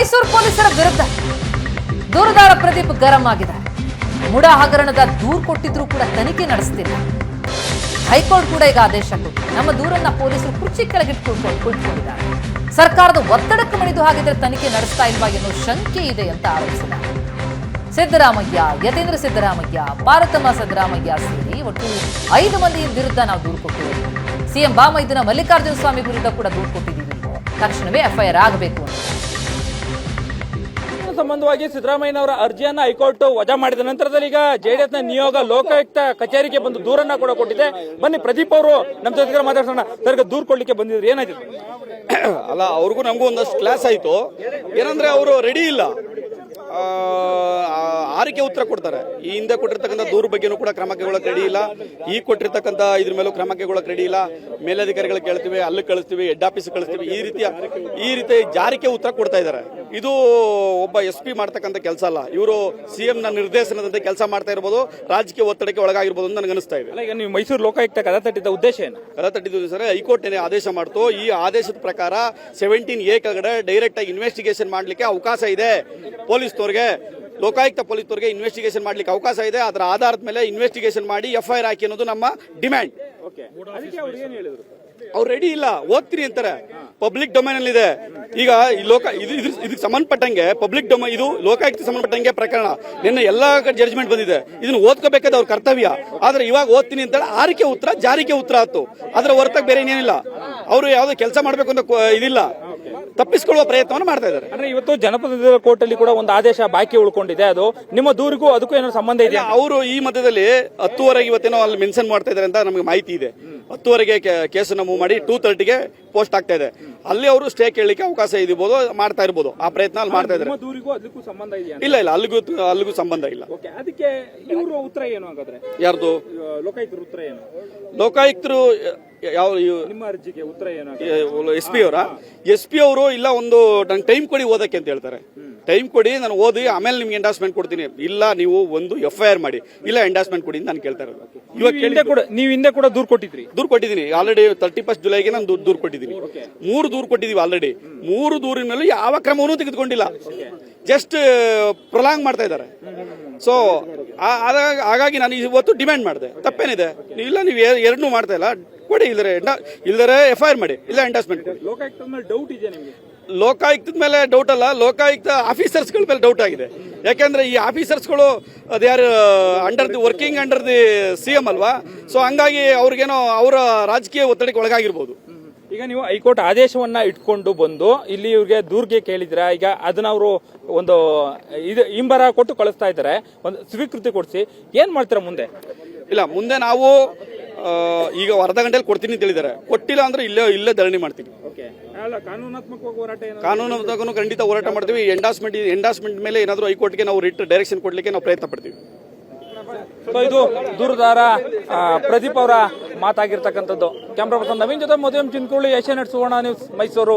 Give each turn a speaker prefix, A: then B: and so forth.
A: ಮೈಸೂರು ಪೊಲೀಸರ ವಿರುದ್ಧ ದೂರುದಾರ ಪ್ರದೀಪ್ ಗರಂ ಆಗಿದೆ. ಮುಡ ಹಗರಣದ ದೂರು ಕೊಟ್ಟಿದ್ರು ಕೂಡ ತನಿಖೆ ನಡೆಸ್ತಿಲ್ಲ. ಹೈಕೋರ್ಟ್ ಕೂಡ ಈಗ ಆದೇಶ ನಮ್ಮ ದೂರನ್ನ ಪೊಲೀಸರು ಕುರ್ಚಿ ಕೆಳಗಿಟ್ಟು ಕುಳ್ಕೊಂಡು ಕುಳಿತುಕೊಂಡಿದ್ದಾರೆ ಸರ್ಕಾರದ ಒತ್ತಡಕ್ಕೆ ಮಣಿದು ಹಾಗಿದ್ರೆ ತನಿಖೆ ನಡೆಸ್ತಾ ಇಲ್ವಾ ಎನ್ನುವ ಶಂಕೆ ಇದೆ ಅಂತ ಆರೋಪಿಸಿದ್ದಾರೆ. ಸಿದ್ದರಾಮಯ್ಯ, ಯತೇಂದ್ರ ಸಿದ್ದರಾಮಯ್ಯ, ಭಾರತಮ್ಮ ಸಿದ್ದರಾಮಯ್ಯ ಸೇರಿ ಒಟ್ಟು ಐದು ಮಂದಿ ವಿರುದ್ಧ ನಾವು ದೂರು ಕೊಟ್ಟಿದ್ದೀವಿ. ಸಿಎಂ ಬಾಮೈದನ ಮಲ್ಲಿಕಾರ್ಜುನ ಸ್ವಾಮಿ ವಿರುದ್ಧ ಕೂಡ ದೂರು ಕೊಟ್ಟಿದ್ದೀವಿ. ತಕ್ಷಣವೇ ಎಫ್ಐಆರ್ ಆಗಬೇಕು ಅಂತ.
B: ಸಂಬಂಧವಾಗಿ ಸಿದ್ದರಾಮಯ್ಯನವರ ಅರ್ಜಿಯನ್ನ ಹೈಕೋರ್ಟ್ ವಜಾ ಮಾಡಿದ ನಂತರದಲ್ಲಿ ಈಗ ಜೆಡಿಎಸ್ನ ನಿಯೋಗ ಲೋಕಾಯುಕ್ತ ಕಚೇರಿಗೆ ಬಂದು ದೂರನ್ನ ಕೂಡ ಕೊಟ್ಟಿದೆ. ಬನ್ನಿ ಪ್ರದೀಪ್ ಅವರು ನಮ್ಮ ಜೊತೆಗೆ ಮಾತಾಡ್ಸೋಣ. ಸರ್ ದೂರ್ ಕೊಡ್ಲಿಕ್ಕೆ ಬಂದಿದ್ರು, ಏನಾಯ್ತು?
C: ಅಲ್ಲ, ಅವ್ರಿಗೂ ನಮಗೂ ಒಂದಷ್ಟು ಕ್ಲಾಸ್ ಆಯಿತು. ಏನಂದ್ರೆ ಅವರು ರೆಡಿ ಇಲ್ಲ. ಆರಿಕೆ ಉತ್ತರ ಕೊಡ್ತಾರೆ. ಈ ಹಿಂದೆ ಕೊಟ್ಟಿರ್ತಕ್ಕಂಥ ದೂರು ಬಗ್ಗೆನೂ ಕೂಡ ಕ್ರಮ ಕೈಗೊಳ್ಳಕ್ಕೆ ರೆಡಿ ಇಲ್ಲ. ಈ ಕೊಟ್ಟಿರ್ತಕ್ಕಂಥ ಇದ್ರ ಮೇಲೂ ಕ್ರಮ ಕೈಗೊಳ್ಳಕ್ಕೆ ರೆಡಿ ಇಲ್ಲ. ಮೇಲಧಿಕಾರಿಗಳು ಕೇಳ್ತೀವಿ, ಅಲ್ಲಿ ಕಳಿಸ್ತೀವಿ ಹೆಡ್ ಆಫೀಸ್ ಕಳಿಸ್ತೀವಿ. ಈ ರೀತಿಯ, ಈ ರೀತಿ ಜಾರಿಕೆ ಉತ್ತರ ಕೊಡ್ತಾ ಇದ್ದಾರೆ. ಇದು ಒಬ್ಬ ಎಸ್ ಪಿ ಮಾಡ್ತಕ್ಕಂಥ ಕೆಲಸ ಅಲ್ಲ. ಇವರು ಸಿ ನ ನಿರ್ದೇಶನದಂತೆ ಕೆಲಸ ಮಾಡ್ತಾ ಇರ್ಬೋದು ರಾಜಕೀಯ ಒತ್ತಡಕ್ಕೆ ಒಳಗಾಗಿರ್ಬೋದು ಅಂತ ನನಗೆ ಅನಿಸ್ತಾ ಇದೆ.
B: ಈಗ ನೀವು ಮೈಸೂರು ಲೋಕಾಯುಕ್ತ ಕದ ತಟ್ಟಿದ್ದ ಉದ್ದೇಶ ಏನು?
C: ಕದ ತಟ್ಟಿದ್ದು ಸರ್ ಹೈಕೋರ್ಟ್ ಏನೇ ಆದೇಶ ಮಾಡ್ತು ಈ ಆದೇಶದ ಪ್ರಕಾರ ಸೆವೆಂಟೀನ್ ಎ ಕೆಳಗಡೆ ಡೈರೆಕ್ಟ್ ಆಗಿ ಇನ್ವೆಸ್ಟಿಗೇಷನ್ ಮಾಡ್ಲಿಕ್ಕೆ ಅವಕಾಶ ಇದೆ. ಪೊಲೀಸ್ನವ್ರಿಗೆ ಲೋಕಾಯುಕ್ತ ಪೊಲೀಸರಿಗೆ ಇನ್ವೆಸ್ಟಿಗೇಷನ್ ಮಾಡ್ಲಿಕ್ಕೆ ಅವಕಾಶ ಇದೆ. ಅದರ ಆಧಾರದ ಮೇಲೆ ಇನ್ವೆಸ್ಟಿಗೇಷನ್ ಮಾಡಿ ಎಫ್ ಐ ಆರ್ ಹಾಕಿ ಅನ್ನೋದು ನಮ್ಮ ಡಿಮ್ಯಾಂಡ್
B: ಓಕೆ ಅದಕ್ಕೆ ಅವ್ರು
C: ರೆಡಿ ಇಲ್ಲ ಓದ್ತೀನಿ ಅಂತಾರೆ. ಪಬ್ಲಿಕ್ ಡೊಮೈನ್ ಅಲ್ಲಿ ಇದೆ. ಈಗ ಈ ಲೋಕ ಇದು ಇದು ಇದಕ್ಕೆ ಸಂಬಂಧಪಟ್ಟಂಗೆ ಪಬ್ಲಿಕ್ ಡೊಮೈನ್ ಇದು ಲೋಕಾಯುಕ್ತ ಸಂಬಂಧಪಟ್ಟಂಗೆ ಪ್ರಕರಣ. ನಿನ್ನೆ ಎಲ್ಲಾ ಕಡೆ ಜಡ್ಜ್ಮೆಂಟ್ ಬಂದಿದೆ. ಇದನ್ನ ಓದ್ಕೋಬೇಕಾದ ಅವ್ರ ಕರ್ತವ್ಯ. ಆದ್ರೆ ಇವಾಗ ಓದ್ತೀನಿ ಅಂತ ಆರಿಕೆ ಉತ್ತರ ಜಾರಿಕೆ ಉತ್ತರ ಆಯ್ತು. ಅದ್ರ ಹೊರತಾಗಿ ಬೇರೆ ಏನೇನಿಲ್ಲ. ಅವರು ಯಾವುದೋ ಕೆಲಸ ಮಾಡಬೇಕು ಅಂತ ಇದಿಲ್ಲ. ತಪ್ಪಿಸ್ಕೊಳ್ಳುವ ಪ್ರಯತ್ನವನ್ನು ಮಾಡ್ತಾ ಇದ್ದಾರೆ.
B: ಅಂದ್ರೆ ಇವತ್ತು ಜನಪದ ಕೋರ್ಟ್ ಅಲ್ಲಿ ಕೂಡ ಒಂದು ಆದೇಶ ಬಾಕಿ ಉಳ್ಕೊಂಡಿದೆ. ಅದು ನಿಮ್ಮ ದೂರಿಗೂ ಅದಕ್ಕೂ ಏನೋ ಸಂಬಂಧ ಇದೆ
C: ಅವರು ಈ ಮಧ್ಯದಲ್ಲಿ ಹತ್ತುವರೆಗೆ ಇವತ್ತೇನೋ ಅಲ್ಲಿ ಮೆನ್ಷನ್ ಮಾಡ್ತಾ ಇದ್ದಾರೆ ಅಂತ ನಮಗೆ ಮಾಹಿತಿ ಇದೆ. ಹತ್ತುವರೆಗೆ ಕೇಸನ್ನು ಮೂವ್ ಮಾಡಿ ಟೂ ತರ್ಟಿಗೆ ಪೋಸ್ಟ್ ಆಗ್ತಾ ಇದೆ. ಅಲ್ಲಿ ಅವರು ಸ್ಟೇ ಕೇಳಲಿಕ್ಕೆ ಅವಕಾಶ ಇದಿರ್ಬೋದು ಮಾಡ್ತಾ ಇರ್ಬೋದು. ಆ ಪ್ರಯತ್ನ ಅಲ್ಲಿ ಮಾಡ್ತಾ ಇದ್ದಾರೆ.
B: ಸಂಬಂಧ
C: ಇಲ್ಲ ಇಲ್ಲ ಅಲ್ಲಿಗೂ ಅಲ್ಲಿಗೂ ಸಂಬಂಧ ಇಲ್ಲ.
B: ಅದಕ್ಕೆ ಇವರು ಉತ್ತರ ಏನು ಹಾಗಾದ್ರೆ?
C: ಯಾರ್ದು?
B: ಲೋಕಾಯುಕ್ತರು ಉತ್ತರ ಏನು?
C: ಲೋಕಾಯುಕ್ತರು ಯಾವ
B: ನಿಮ್ಮ ಅರ್ಜಿಗೆ ಉತ್ತರ ಏನು
C: ಎಸ್ ಪಿ ಅವರ? ಎಸ್ ಪಿ ಅವರು ಇಲ್ಲ ಒಂದು ನಂಗೆ ಟೈಮ್ ಕೊಡಿ ಓದಕ್ಕೆ ಅಂತ ಹೇಳ್ತಾರೆ. ಟೈಮ್ ಕೊಡಿ ನಾನು ಓದಿ ಆಮೇಲೆ ನಿಮ್ಗೆ ಎಂಡಾಸ್ಮೆಂಟ್ ಕೊಡ್ತೀನಿ. ಇಲ್ಲ ನೀವು ಒಂದು ಎಫ್ ಐ ಆರ್ ಮಾಡಿ. ಇಲ್ಲ ಎಂಡಾಸ್ಮೆಂಟ್ ಕೊಡಿ ಅಂತ ನಾನು ಕೇಳ್ತಾ ಇರೋದು. ಇವಾಗ
B: ನೀವು ಹಿಂದೆ ಕೂಡ ನೀವು ಹಿಂದೆ ಕೂಡ ದೂರು ಕೊಟ್ಟಿದ್ರಿ.
C: ದೂರು ಕೊಟ್ಟಿದ್ದೀನಿ. ಆಲ್ರೆಡಿ ತರ್ಟಿ ಫಸ್ಟ್ ಜುಲೈಗೆ ನಾನು ದೂರು ಕೊಟ್ಟಿದ್ದೀನಿ. ಮೂರು ದೂರು ಕೊಟ್ಟಿದ್ದೀವಿ ಆಲ್ರೆಡಿ ಮೂರು ದೂರಿನ ಮೇಲೂ ಯಾವ ಕ್ರಮವನ್ನೂ ತೆಗೆದುಕೊಂಡಿಲ್ಲ. ಜಸ್ಟ್ ಪ್ರೊಲಾಂಗ್ ಮಾಡ್ತಾ ಇದ್ದಾರೆ. ಸೊ ಹಾಗಾಗಿ ನಾನು ಇವತ್ತು ಡಿಮ್ಯಾಂಡ್ ಮಾಡಿದೆ. ತಪ್ಪೇನಿದೆ. ನೀವು ಇಲ್ಲ ನೀವು ಎರಡನ್ನೂ ಮಾಡ್ತಾ ಇಲ್ಲ. ಕೊಡಿ ಇಲ್ಲರೆ ಇಲ್ಲದ್ರೆ ಎಫ್ ಐ ಆರ್ ಮಾಡಿ ಇಲ್ಲ ಎಂಡಾಸ್ಮೆಂಟ್
B: ಲೋಕಾಯುಕ್ತ ಮೇಲೆ ಡೌಟ್ ಇದೆ ನಿಮಗೆ?
C: ಲೋಕಾಯುಕ್ತದ ಮೇಲೆ ಡೌಟ್ ಅಲ್ಲ ಲೋಕಾಯುಕ್ತ ಆಫೀಸರ್ಸ್ಗಳ ಮೇಲೆ ಡೌಟ್ ಆಗಿದೆ. ಯಾಕೆಂದ್ರೆ ಈ ಆಫೀಸರ್ಸ್ಗಳು ಅದು ಯಾರು under the working under the C M ಅಲ್ವಾ? ಸೊ ಹಂಗಾಗಿ ಅವ್ರಿಗೇನೋ ಅವರ ರಾಜಕೀಯ ಒತ್ತಡಕ್ಕೆ ಒಳಗಾಗಿರ್ಬೋದು.
B: ಈಗ ನೀವು ಹೈಕೋರ್ಟ್ ಆದೇಶವನ್ನ ಇಟ್ಕೊಂಡು ಬಂದು ಇಲ್ಲಿ ಇವ್ರಿಗೆ ದೂರ್ಗೆ ಕೇಳಿದ್ರೆ ಈಗ ಅದನ್ನ ಅವರು ಒಂದು ಇದು ಇಂಬರ ಕೊಟ್ಟು ಕಳಿಸ್ತಾ ಇದ್ದಾರೆ. ಒಂದು ಸ್ವೀಕೃತಿ ಕೊಡಿಸಿ. ಏನ್ ಮಾಡ್ತೀರಾ ಮುಂದೆ?
C: ಇಲ್ಲ ಮುಂದೆ ನಾವು ಈಗ ಅರ್ಧ ಗಂಟೆಲಿ ಕೊಡ್ತೀನಿ ಅಂತ ಹೇಳಿದ್ದಾರೆ. ಕೊಟ್ಟಿಲ್ಲ ಅಂದ್ರೆ ಇಲ್ಲೇ ಇಲ್ಲೇ ಧರಣಿ ಮಾಡ್ತೀನಿ.
B: ಓಕೆ. ಅಲ್ಲ ಕಾನೂನಾತ್ಮಕ ಹೋರಾಟ ಏನು
C: ಕಾನೂನು ಖಂಡಿತ ಹೋರಾಟ ಮಾಡ್ತೀವಿ. ಎಂಡಾಸ್ಮೆಂಟ್ ಎಂಡಾಸ್ಮೆಂಟ್ ಮೇಲೆ ಏನಾದರೂ ಹೈಕೋರ್ಟ್ಗೆ ನಾವು ರಿಟ್ ಡೈರೆಕ್ಷನ್ ಕೊಡ್ಲಿಕ್ಕೆ ನಾವು ಪ್ರಯತ್ನ ಪಡ್ತೀವಿ.
B: ಸೊ ಇದು ದೂರದಾರ ಪ್ರದೀಪ್ ಅವರ ಮಾತಾಗಿರ್ತಕ್ಕಂಥದ್ದು. ಕ್ಯಾಮ್ರಾ ಪರ್ಸನ್ ನವೀನ್ ಜೊತೆ ಮದುವೆ ಚಿನ್ಕುಳಿ ಏಷ್ಯಾನೆಟ್ ಸುವರ್ಣ ನ್ಯೂಸ್ ಮೈಸೂರು.